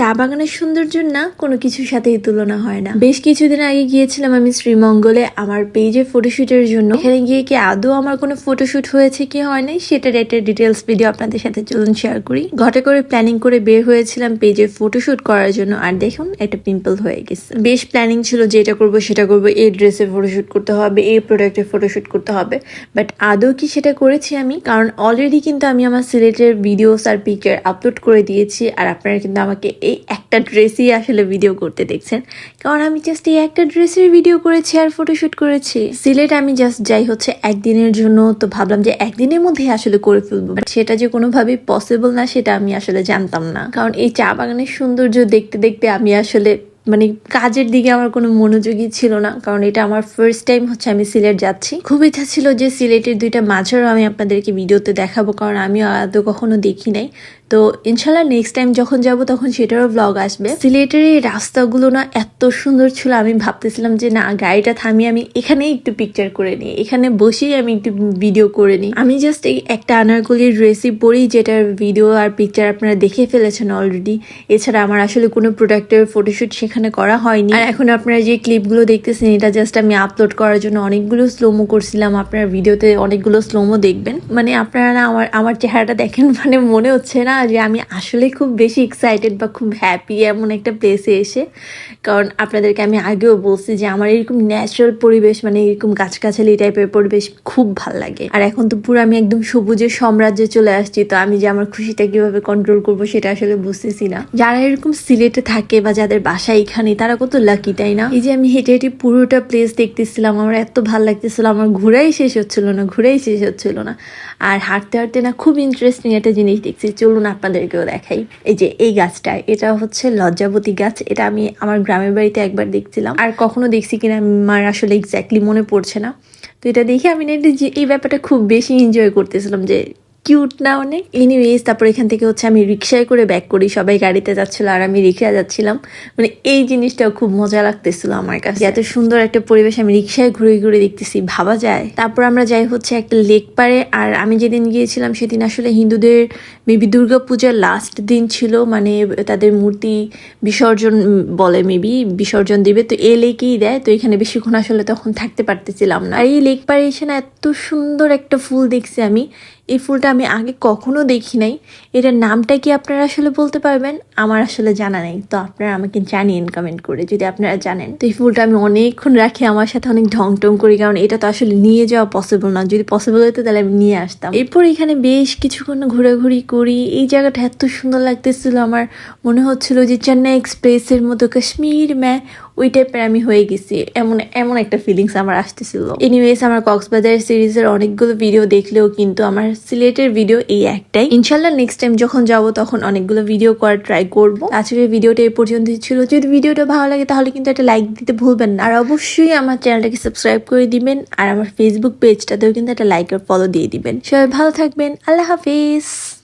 চা বাগানের সৌন্দর্য না কোনো কিছুর সাথেই তুলনা হয় না। বেশ কিছুদিন আগে গিয়েছিলাম আমি শ্রীমঙ্গলে আমার পেজে ফটোশুটের জন্য। এখানে গিয়ে কি আদৌ আমার কোনো ফটোশুট হয়েছে কি হয় নাই সেটার একটা ডিটেলস ভিডিও আপনাদের সাথে চলুন শেয়ার করি। ঘটে করে প্ল্যানিং করে বের হয়েছিলাম পেজে ফটোশুট করার জন্য। আর দেখুন, একটা পিম্পল হয়ে গেছে। বেশ প্ল্যানিং ছিল যে এটা করব, সেটা করব। এই ড্রেসে ফটোশুট করতে হবে, এই প্রোডাক্টে ফটোশুট করতে হবে। বাট আদৌ কি সেটা করেছি আমি? কারণ অলরেডি কিন্তু আমি আমার সিলেটের ভিডিওস আর পিকচার আপলোড করে দিয়েছি। আর আপনারা কিন্তু আমাকে এই একটা ড্রেসই আসলে ভিডিও করতে দেখছেন। কারণ আমি জাস্ট এই একটা ড্রেসের ভিডিও করেছি আর ফটোশ্যুট করেছি। সিলেট আমি জাস্ট যাই হচ্ছে একদিনের জন্য, তো ভাবলাম যে একদিনের মধ্যে আসলে করে ফেলব। বাট সেটা যে কোনোভাবেই পসিবল না, সেটা আমি আসলে জানতাম না। কারণ এই চা বাগানের সৌন্দর্য দেখতে দেখতে আমি আসলে মানে কাজের দিকে আমার কোনো মনোযোগী ছিল না, কারণ এটা আমার ফার্স্ট টাইম হচ্ছে আমি সিলেট যাচ্ছি। খুব ইচ্ছা ছিল যে সিলেটের দুইটা মাঝারও আমি আপনাদেরকে ভিডিওতে দেখাবো, কারণ আমি আদৌ কখনো দেখি নাই। তো ইনশাল্লাহ নেক্সট টাইম যখন যাব তখন সেটারও ব্লগ আসবে। সিলেটের এই রাস্তাগুলো না এত সুন্দর ছিল, আমি ভাবতেছিলাম যে না, গাড়িটা থামিয়ে আমি এখানেই একটু পিকচার করে নিই, এখানে বসেই আমি একটু ভিডিও করে নিই। আমি জাস্ট এই একটা আনারকলির রেসিপি পড়ি যেটার ভিডিও আর পিকচার আপনারা দেখে ফেলেছেন অলরেডি এছাড়া আমার আসলে কোনো প্রোডাক্টের ফটোশুট সেখানে করা হয়নি। আর এখন আপনারা যে ক্লিপগুলো দেখতেছেন, এটা জাস্ট আমি আপলোড করার জন্য অনেকগুলো স্লোমো করছিলাম। আপনার ভিডিওতে অনেকগুলো স্লোমো দেখবেন। মানে আপনারা না আমার আমার চেহারাটা দেখেন মানে মনে হচ্ছে না যে আমি আসলে খুব বেশি এক্সাইটেড বা খুব হ্যাপি এমন একটা প্লেসে এসে। কারণ আপনাদেরকে আমি আগেও বলছি যে আমার এরকম ন্যাচারাল পরিবেশ মানে এরকম গাছগাছালি টাইপের পরিবেশ খুব ভালো লাগে। আর এখন তো পুরো আমি একদম সবুজের সাম্রাজ্যে চলে আসছি, তো আমি যে আমার খুশিটা কীভাবে কন্ট্রোল করব সেটা আসলে বুঝতেছি না। যারা এরকম সিলেটে থাকে বা যাদের বাসা এখানে তারা কত লাকি তাই না? এই যে আমি হেঁটে হেঁটে পুরোটা প্লেস দেখতেছিলাম, আমার এত ভালো লাগতেছিল, আমার ঘুরাই শেষ হচ্ছিল না, ঘুরাই শেষ হচ্ছিল না। আর হাঁটতে হাঁটতে না খুব ইন্টারেস্টিং একটা জিনিস দেখছি, চলুন আপনাদেরকেও দেখাই। এই যে এই গাছটা, এটা হচ্ছে লজ্জাবতী গাছ, এটা আমি আমার গ্রামের বাড়িতে একবার দেখছিলাম। আর কখনো দেখছি কিনা আমার আসলে এক্স্যাক্টলি মনে পড়ছে না। তো এটা দেখে আমি না, এই ব্যাপারটা খুব বেশি এনজয় করতেছিলাম যে কিউট না অনেক? এনিওয়েজ তারপর এখান থেকে হচ্ছে আমি রিক্সায় করে ব্যাক করি। সবাই গাড়িতে যাচ্ছিল আর আমি রিক্সায় যাচ্ছিলাম। মানে এই জিনিসটাও খুব মজা লাগতেছিল আমার কাছে। এত সুন্দর একটা পরিবেশ আমি রিক্সায় ঘুরে ঘুরে দেখতেছি, ভাবা যায়। তারপর আমরা যাই হচ্ছে একটা লেক পারে আর আমি যেদিন গিয়েছিলাম সেদিন আসলে হিন্দুদের মেবি দুর্গা পূজার লাস্ট দিন ছিল। মানে তাদের মূর্তি বিসর্জন বলে মেবি বিসর্জন দিবে। তো এই লেকেই দেয়। তো এখানে বেশিক্ষণ আসলে তখন থাকতে পারতেছিলাম না। আর এই লেক পারে এসে না এত সুন্দর একটা ফুল দেখছি আমি। এই ফুলটা আমি আগে কখনো দেখি নাই। এটার নামটা কি আপনারা আসলে বলতে পারবেন? আমার আসলে জানা নেই। তো আপনারা আমাকে জানিয়েন কমেন্ট করে যদি আপনারা জানেন। তো এই ফুলটা আমি অনেকক্ষণ রাখি, আমার সাথে অনেক ঢং টং করি, কারণ এটা তো আসলে নিয়ে যাওয়া পসিবল না। যদি পসিবল হতো তাহলে আমি নিয়ে আসতাম। এরপর এখানে বেশ কিছুক্ষণ ঘোরাঘুরি করি। এই জায়গাটা এত সুন্দর লাগতেছিল। আমার মনে হচ্ছিল যে চেন্নাই এক্সপ্রেসের মতো কাশ্মীর, ম্যা ওই টাইপের আমি হয়ে গেছি। এমন এমন একটা ফিলিংস আমার আসতেছিল। এনিওয়েজ আমার কক্সবাজার সিরিজের অনেকগুলো ভিডিও দেখলেও কিন্তু আমার সিলেটের ভিডিও এই একটাই। ইনশাল্লাহ নেক্সট টাইম যখন যাব তখন অনেকগুলো ভিডিও করার ট্রাই করব। আজকের ভিডিওটা এই পর্যন্ত ছিল। যদি ভিডিওটা ভালো লাগে তাহলে কিন্তু একটা লাইক দিতে ভুলবেন না। আর অবশ্যই আমার চ্যানেলটাকে সাবস্ক্রাইব করে দিবেন। আর আমার ফেসবুক পেজটাতেও কিন্তু একটা লাইক আর ফলো দিয়ে দিবেন। সবাই ভালো থাকবেন। আল্লাহ হাফিজ।